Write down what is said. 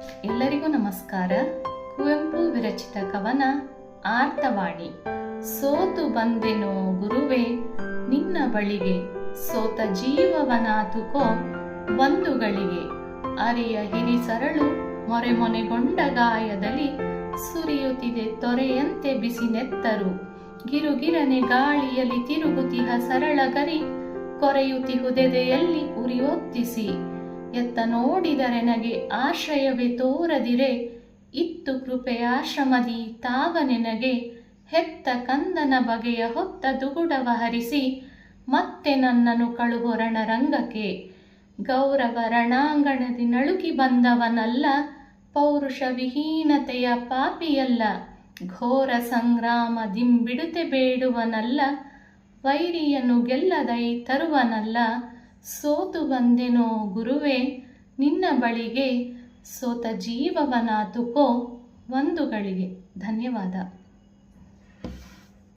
ಎಲ್ಲರಿಗೂ ನಮಸ್ಕಾರ. ಕುವೆಂಪು ವಿರಚಿತ ಕವನ ಆರ್ತವಾಣಿ ಸೋತು ಬಂದೆನೋ ಗುರುವೇ, ನಿನ್ನ ಬಳಿಗೆ. ಸೋತ ಜೀವವನಾತುಕೋ ಬಂಧುಗಳಿಗೆ. ಅರಿಯ ಹಿರಿ ಸರಳು ಮೊರೆ ಮೊನೆಗೊಂಡ ಗಾಯದಲ್ಲಿ ಸುರಿಯುತ್ತಿದೆ ತೊರೆಯಂತೆ ಬಿಸಿ ನೆತ್ತರು. ಗಿರುಗಿರನೆ ಗಾಳಿಯಲ್ಲಿ ತಿರುಗುತಿಹ ಸರಳ ಗರಿ, ಕೊರೆಯುತ್ತಿಹುದೆದೆಯಲ್ಲಿ ಉರಿಯೊತ್ತಿಸಿ. ಎತ್ತ ನೋಡಿದರೆ ನಗೆ ಆಶ್ರಯವೇ ತೋರದಿರೆ. ಇತ್ತು ಕೃಪೆಯಾಶ್ರಮದಿ ತಾವ ನಿನಗೆ ಹೆತ್ತ ಕಂದನ ಬಗೆಯ ಹೊತ್ತ ದುಗುಡವ ಹರಿಸಿ, ಮತ್ತೆ ನನ್ನನ್ನು ಕಳುಹು ರಣರಂಗಕ್ಕೆ ಗೌರವ ರಣಾಂಗಣದಿ ನಳುಕಿ ಬಂದವನಲ್ಲ, ಪೌರುಷ ವಿಹೀನತೆಯ ಪಾಪಿಯಲ್ಲ. ಘೋರ ಸಂಗ್ರಾಮ ದಿಂಬಿಡುತೆ ಬೇಡುವನಲ್ಲ, ವೈರಿಯನ್ನು ಗೆಲ್ಲದೈ ತರುವನಲ್ಲ. ಸೋತು ಬಂದೆನೋ ಗುರುವೇ ನಿನ್ನ ಬಳಿಗೆ ಸೋತ ಜೀವವನಾತುಕೋ ಒಂದು ಗಳಿಗೆ ಧನ್ಯವಾದ.